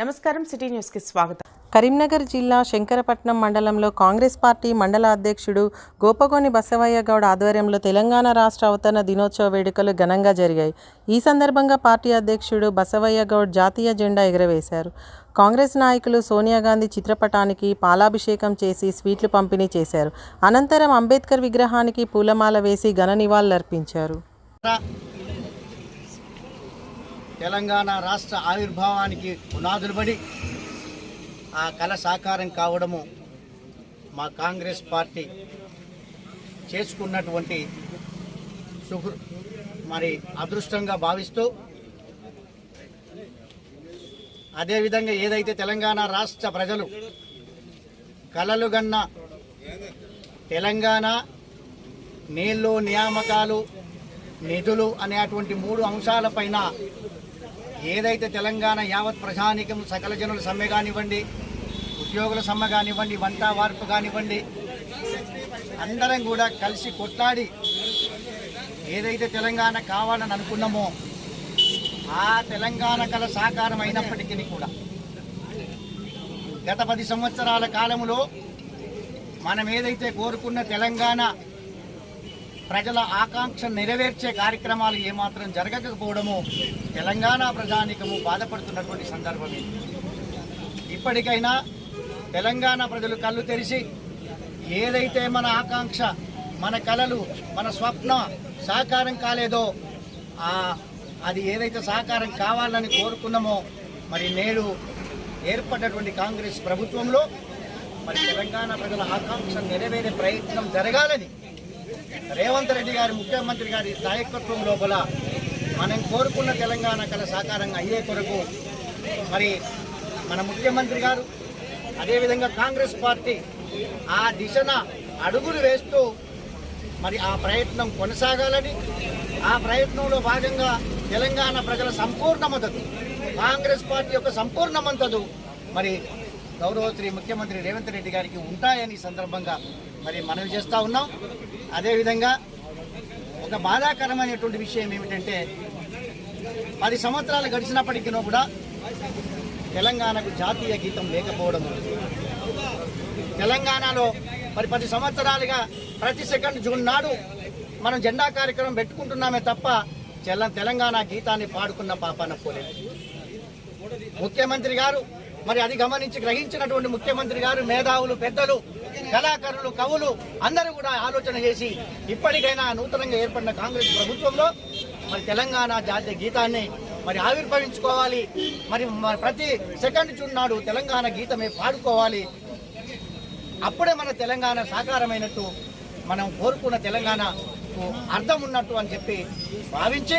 నమస్కారం సిటీ న్యూస్కి స్వాగతం. కరీంనగర్ జిల్లా శంకరపట్నం మండలంలో కాంగ్రెస్ పార్టీ మండల అధ్యక్షుడు గోపగోని బసవయ్య గౌడ్ ఆధ్వర్యంలో తెలంగాణ రాష్ట్ర అవతరణ దినోత్సవ వేడుకలు ఘనంగా జరిగాయి. ఈ సందర్భంగా పార్టీ అధ్యక్షుడు బసవయ్య గౌడ్ జాతీయ జెండా ఎగురవేశారు. కాంగ్రెస్ నాయకులు సోనియా గాంధీ చిత్రపటానికి పాలాభిషేకం చేసి స్వీట్లు పంపిణీ చేశారు. అనంతరం అంబేద్కర్ విగ్రహానికి పూలమాల వేసి ఘన నివాళులర్పించారు. తెలంగాణ రాష్ట్ర ఆవిర్భావానికి పునాదులు పడి ఆ కళ సాకారం కావడము మా కాంగ్రెస్ పార్టీ చేసుకున్నటువంటి సుహృ మరి అదృష్టంగా భావిస్తూ అదేవిధంగా ఏదైతే తెలంగాణ రాష్ట్ర ప్రజలు కలలు గన్న తెలంగాణ నీళ్ళు నియామకాలు నిధులు అనేటువంటి మూడు అంశాలపైన ఏదైతే తెలంగాణ యావత్ ప్రజానికం సకల జనుల సమ్మె కానివ్వండి ఉద్యోగుల సమ్మె కానివ్వండి వంట వార్పు కానివ్వండి అందరం కూడా కలిసి కొట్లాడి ఏదైతే తెలంగాణ కావాలని అనుకున్నామో ఆ తెలంగాణ కల సాకారం అయినప్పటికీ కూడా గత పది సంవత్సరాల కాలంలో మనం ఏదైతే కోరుకున్న తెలంగాణ ప్రజల ఆకాంక్ష నెరవేర్చే కార్యక్రమాలు ఏమాత్రం జరగకపోవడము తెలంగాణ ప్రజానికము బాధపడుతున్నటువంటి సందర్భం ఇది. ఇప్పటికైనా తెలంగాణ ప్రజలు కళ్ళు తెరిచి ఏదైతే మన ఆకాంక్ష మన కలలు మన స్వప్న సాకారం కాలేదో అది ఏదైతే సాకారం కావాలని కోరుకున్నామో మరి నేడు ఏర్పడ్డటువంటి కాంగ్రెస్ ప్రభుత్వంలో మరి తెలంగాణ ప్రజల ఆకాంక్ష నెరవేరే ప్రయత్నం జరగాలని రేవంత్ రెడ్డి గారి ముఖ్యమంత్రి గారి నాయకత్వం లోపల మనం కోరుకున్న తెలంగాణ కళ సాకారంగా అయ్యే కొరకు మరి మన ముఖ్యమంత్రి గారు అదేవిధంగా కాంగ్రెస్ పార్టీ ఆ దిశన అడుగులు వేస్తూ మరి ఆ ప్రయత్నం కొనసాగాలని ఆ ప్రయత్నంలో భాగంగా తెలంగాణ ప్రజల సంపూర్ణ మద్దతు కాంగ్రెస్ పార్టీ యొక్క సంపూర్ణ మద్దతు మరి గౌరవ శ్రీ ముఖ్యమంత్రి రేవంత్ రెడ్డి గారికి ఉంటాయని సందర్భంగా మరి మనవి చేస్తూ ఉన్నాం. అదేవిధంగా ఒక బాధాకరమైనటువంటి విషయం ఏమిటంటే పది సంవత్సరాలు గడిచినప్పటికీ కూడా తెలంగాణకు జాతీయ గీతం లేకపోవడం తెలంగాణలో మరి పది సంవత్సరాలుగా ప్రతి సెకండ్ జూన్ నాడు మనం జెండా కార్యక్రమం పెట్టుకుంటున్నామే తప్ప తెలంగాణ గీతాన్ని పాడుకున్న పాపాన పోలేదు. ముఖ్యమంత్రి గారు మరి అది గమనించి గ్రహించినటువంటి ముఖ్యమంత్రి గారు మేధావులు పెద్దలు కళాకారులు కవులు అందరూ కూడా ఆలోచన చేసి ఇప్పటికైనా నూతనంగా ఏర్పడిన కాంగ్రెస్ ప్రభుత్వంలో మరి తెలంగాణ జాతీయ గీతాన్ని మరి ఆవిర్భవించుకోవాలి. మరి ప్రతి సెకండ్ జూన్ నాడు తెలంగాణ గీతమే పాడుకోవాలి. అప్పుడే మన తెలంగాణ సాకారమైనట్టు మనం కోరుకున్న తెలంగాణకు అర్థం ఉన్నట్టు అని చెప్పి భావించి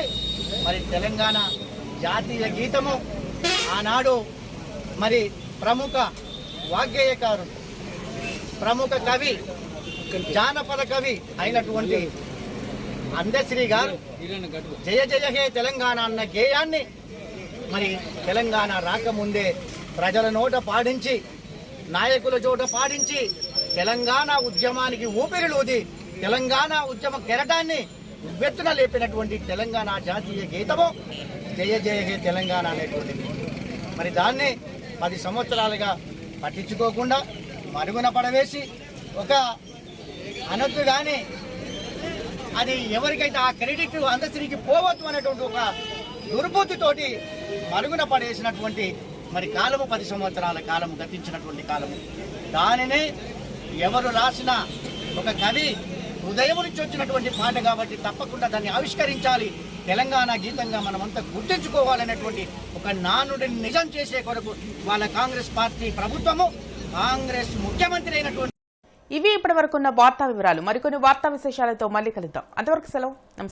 మరి తెలంగాణ జాతీయ గీతము ఆనాడు మరి ప్రముఖ వాగ్గేయకారుడు ప్రముఖ కవి జానపద కవి అయినటువంటి అందశ్రీ గారు జయ జయ హే తెలంగాణ అన్న గేయాన్ని మరి తెలంగాణ రాకముందే ప్రజల నోట పాడించి నాయకుల చోట పాడించి తెలంగాణ ఉద్యమానికి ఊపిరిలూది తెలంగాణ ఉద్యమ కెరటాన్ని ఉవ్వెత్తున లేపినటువంటి తెలంగాణ జాతీయ గీతము జయ జయ హే తెలంగాణ అనేటువంటిది. మరి దాన్ని పది సంవత్సరాలుగా పట్టించుకోకుండా మరుగున పడవేసి ఒక అనొద్దు కానీ అది ఎవరికైతే ఆ క్రెడిట్ అందశ్రీకి పోవద్దు అనేటువంటి ఒక దుర్బుద్ధితోటి మరుగున పడేసినటువంటి మరి కాలము పది సంవత్సరాల కాలము గతించినటువంటి కాలము. దానిని ఎవరు రాసిన ఒక కవి హృదయం నుంచి వచ్చినటువంటి పాట కాబట్టి తప్పకుండా దాన్ని ఆవిష్కరించాలి. తెలంగాణ గీతంగా మనమంతా గుర్తించుకోవాలనేటువంటి ఒక నానుడిని నిజం చేసే కొరకు వాళ్ళ కాంగ్రెస్ పార్టీ ప్రభుత్వము కాంగ్రెస్ ముఖ్యమంత్రి అయినటువంటి ఇవి ఇప్పటి వరకున్న వార్తా వివరాలు. మరికొన్ని వార్తా విశేషాలతో మళ్ళీ కలుద్దాం. అంతవరకు సెలవు.